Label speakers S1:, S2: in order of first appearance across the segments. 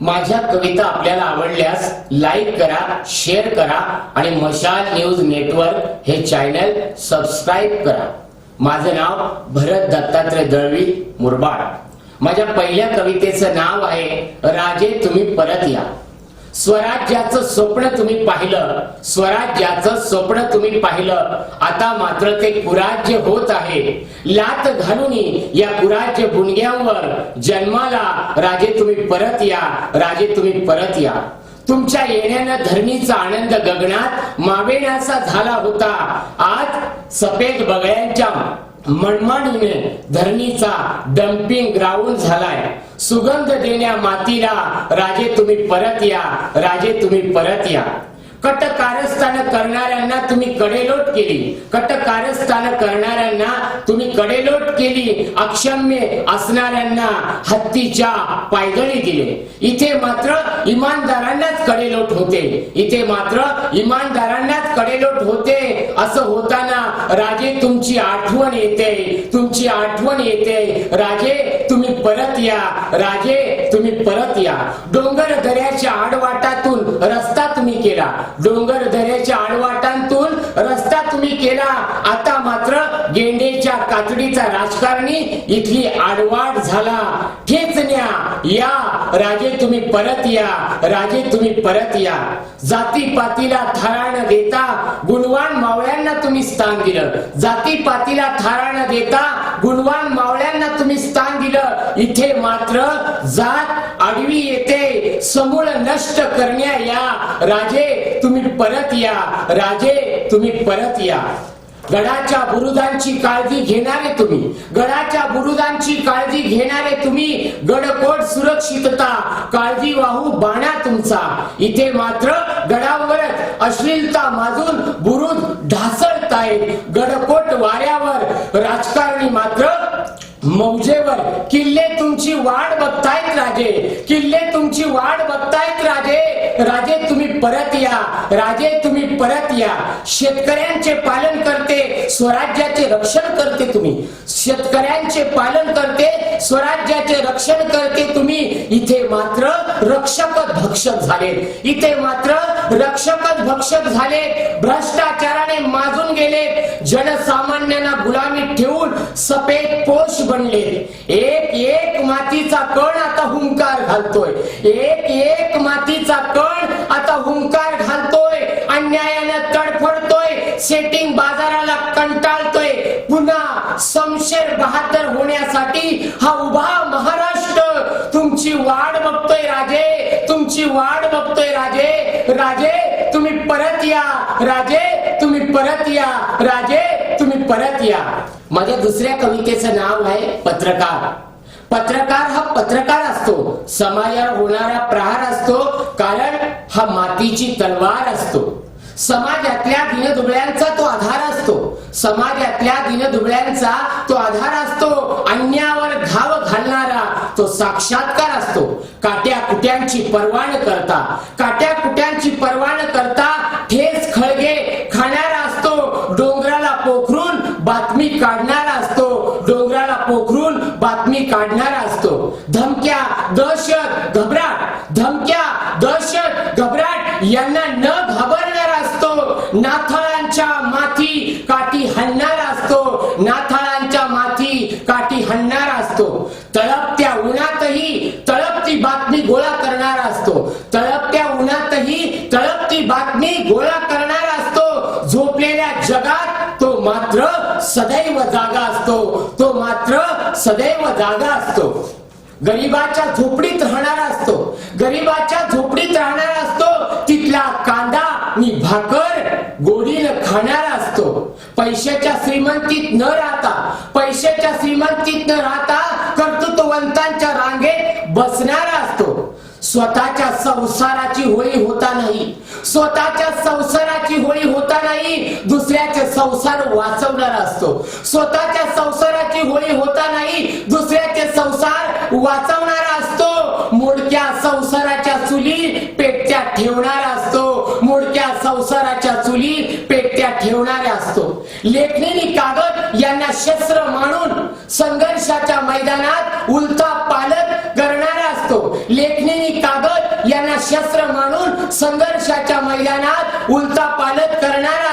S1: माझ्या कविता आपल्याला आवडल्यास लाईक करा शेअर करा आणि मशाल न्यूज नेटवर्क हे चॅनल सबस्क्राईब करा. माझं नाव भरत दत्तात्रय दळवी मुरबाड. माझ्या पहिल्या कवितेचं नाव आहे राजे तुम्ही परत या. स्वराज्याचं स्वप्न तुम्ही पाहिलं स्वराज्याचं स्वप्न तुम्ही पाहिलं. आता मात्र ते कुराज्य होत आहे. लात घालून या कुराज्य बुणग्यांवर जन्माला राजे तुम्ही परत या राजे तुम्ही परत या. तुमच्या येण्यानं धरणीचा आनंद गगनात मावेण्याचा झाला होता. आज सफेद बगळ्यांच्या मनमाडीने धरणीचा डम्पिंग ग्राउंड झालाय. सुगंध देण्या मातीला राजे तुम्ही परत या राजे तुम्ही परत या. कट कारस्थान करणाऱ्यांना तुम्ही कडेलोट केली. कट कारस्थान करणाऱ्यांना तुम्ही कडेलोट केली. अक्षम्य असणाऱ्यांना हत्तीच्या पायदळी दिले. इथे मात्र इमानदारांनाच कडेलोट होते. इथे मात्र इमानदारांनाच कडेलोट होते. असं होताना राजे तुमची आठवण येते. तुमची आठवण येते. राजे तुम्ही परत या. राजे तुम्ही परत या. डोंगर दऱ्याच्या आडवाटातून रस्ता तुम्ही केला. डोंगर दऱ्याच्या आडवाटांतून रस्ता तुम्ही केला. आता मात्र गेंडेच्या कातडीचा राजकारणी इथली आडवाट झाला. राजे तुम्ही परत या राजे तुम्ही परत या. जातीपातीला थारा न देता गुणवान मावळ्यांना तुम्ही स्थान दिलं. जातीपातीला थारा न देता गुणवान मावळ्यांना तुम्ही स्थान दिलं. इथे मात्र जात आडवी येते समूळ नष्ट करण्या या. राजे तुम्ही परत या राजे तुम्ही परत या. गडाच्या बुरुदांची काळजी घेणारे तुम्ही. गडाच्या बुरुदांची काळजी घेणारे तुम्ही. गडकोट सुरक्षितता. काळजी वाहू बाणा तुमचा. इथे मात्र गडावरच अश्लीलता माजून बुरुद ढासळतायत. गडकोट वाऱ्यावर. राजकारणी मात्र मौजेवर. किल्ले तुमची वाट बघतायत राजे. किल्ले तुमची वाट बघतायत राजे. राजे तुम्ही परत या. राजे तुम्ही परत या. शेतकऱ्यांचे पालन करते स्वराज्याचे रक्षण करते तुम्ही. शेतकऱ्यांचे पालन करते स्वराज्याचे रक्षण करते तुम्ही. इथे मात्र रक्षक भक्षक झाले. इथे मात्र रक्षकच भक्षक झाले भ्रष्टाचाराने माजून गेले जनसामान्यांना गुलामीत ठेवून सफेद पोष बनले. एक एक मातीचा कण आता हुंकार घालतोय. एक एक मातीचा कण आता हुंकार घालतोय. अन्यायानं तडफडतोय सेटिंग बाजाराला कंटाळतोय. पुन्हा समशेर बहादर होण्यासाठी हा उभा महाराष्ट्र. तुमची वाट बघतोय राजे तुमची वाट या. राजे तुम्ही परत या. राजे तुम्ही परत या. माझ्या दुसऱ्या कवितेचं नाव आहे पत्रकार. पत्रकार हा पत्रकार असतो. समाजावर होणारा प्रहार असतो कारण हा मातीची तलवार असतो. समाजातल्या दिनदुबळ्यांचा तो आधार असतो. समाजातल्या दिनदुबळ्यांचा तो आधार असतो. अन्यावर घाव घालणारा तो साक्षात्कार असतो. काट्या कुट्यांची पर्वा न करता काट्या कुट्यांची पर्वा न करता ठेस खळगे खाणारा असतो डोंगराला पोखरून बातमी काढणारा असतो डोंगराला पोखरून बातमी काढणारा असतो. धमक्या दहशत घबराट. धमक्या दहशत घबराट यांना न घाबरणारा असतो. नाथाळांच्या माथी काठी हलणारा असतो. नाथाळांच्या माथी काठी हलणारा असतो. तळपत्या उन्हातही तळपती बातमी गोळा करणारा असतो. तळपत्या उन्हातही तळपती बातमी गोळा करणारा असतो. झोपलेल्या जगात तो मात्र सदैव जा जातो तो मात्र सदैव जागा असतो. गरीबाच्या झोपडीत राहणारा असतो. गरीबाच्या झोपडीत राहणारा असतो. तिथला कांदा आणि भाकर गोडीनं खाणारा असतो. पैशाच्या श्रीमंतीत न राहता पैशाच्या श्रीमंतीत न राहता कर्तृत्ववंतांच्या रांगेत बसणारा असतो. स्वतःच्या संसाराची होळी होता नाही. स्वतःच्या संसाराची नाही दुसऱ्याचे संसार वाचवणारा असतो. स्वतःच्या संसाराची होळी होता नाही दुसऱ्याचे संसार वाचवणारा असतो. मोडक्या संसाराच्या चुली पेटत्या ठेवणारा असतो. मोडक्या संसाराच्या चुली पेटत्या ठेवणारा असतो. लेखणीनी कागद यांना शस्त्र मानून संघर्षाच्या मैदानात उलथा पालक करणारा असतो. लेखणीनी कागद यांना शस्त्र मानून संघर्षाच्या मैदानात उलटा पालट करणारा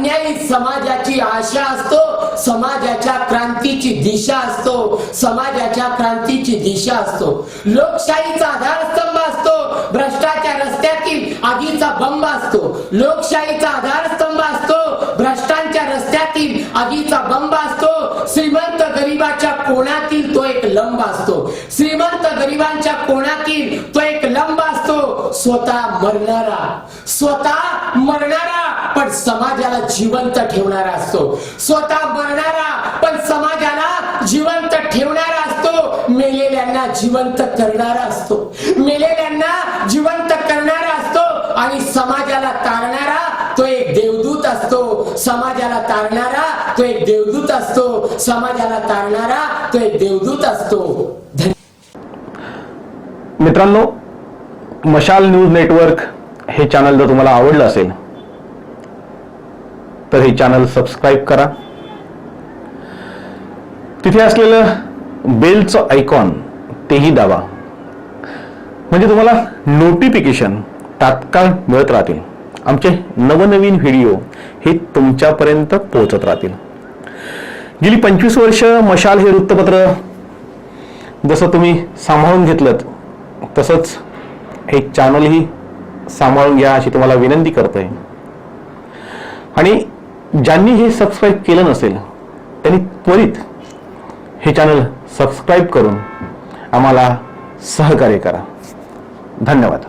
S1: अन्यायी समाजाची आशा असतो समाजाच्या क्रांतीची दिशा असतो समाजाच्या क्रांतीची दिशा असतो. लोकशाहीचा आधारस्तंभ असतो भ्रष्टाचार रस्त्यातील आगीचा बंब असतो. लोकशाहीचा आधारस्तंभ असतो भ्रष्टांच्या रस्त्यातील आगीचा बंब असतो. श्रीमंत गरीबाच्या कोणातील तो एक लंब असतो. श्रीमंत गरिबांच्या कोणातील तो एक लंब असतो. स्वतः मरणारा. स्वतः मरणारा समाजाला जिवंत ठेवणारा असतो. स्वतः मरणारा पण समाजाला जिवंत ठेवणारा असतो. मेलेल्यांना जिवंत करणारा असतो. मेलेल्यांना जिवंत करणारा असतो आणि समाजाला तारणारा तो एक देवदूत असतो. समाजाला तारणारा तो एक देवदूत असतो. समाजाला तारणारा तो एक देवदूत असतो.
S2: मित्रांनो मशाल न्यूज नेटवर्क हे चॅनल जर तुम्हाला आवडलं असेल तर हे चॅनल सबस्क्राईब करा. तिथे असलेलं बेलचं आयकॉन तेही दाबा. म्हणजे तुम्हाला नोटिफिकेशन तात्काळ मिळत राहतील. आमचे नवनवीन व्हिडिओ हे तुमच्यापर्यंत पोहोचत राहतील. गेली पंचवीस वर्ष मशाल हे वृत्तपत्र जसं तुम्ही सांभाळून घेतलं तसंच हे चॅनलही सांभाळून घ्या अशी तुम्हाला विनंती करतोय. आणि ज्यांनी हे सबस्क्राईब केलं नसेल त्यांनी त्वरित हे चॅनल सबस्क्राईब करून आम्हाला सहकार्य करा. धन्यवाद.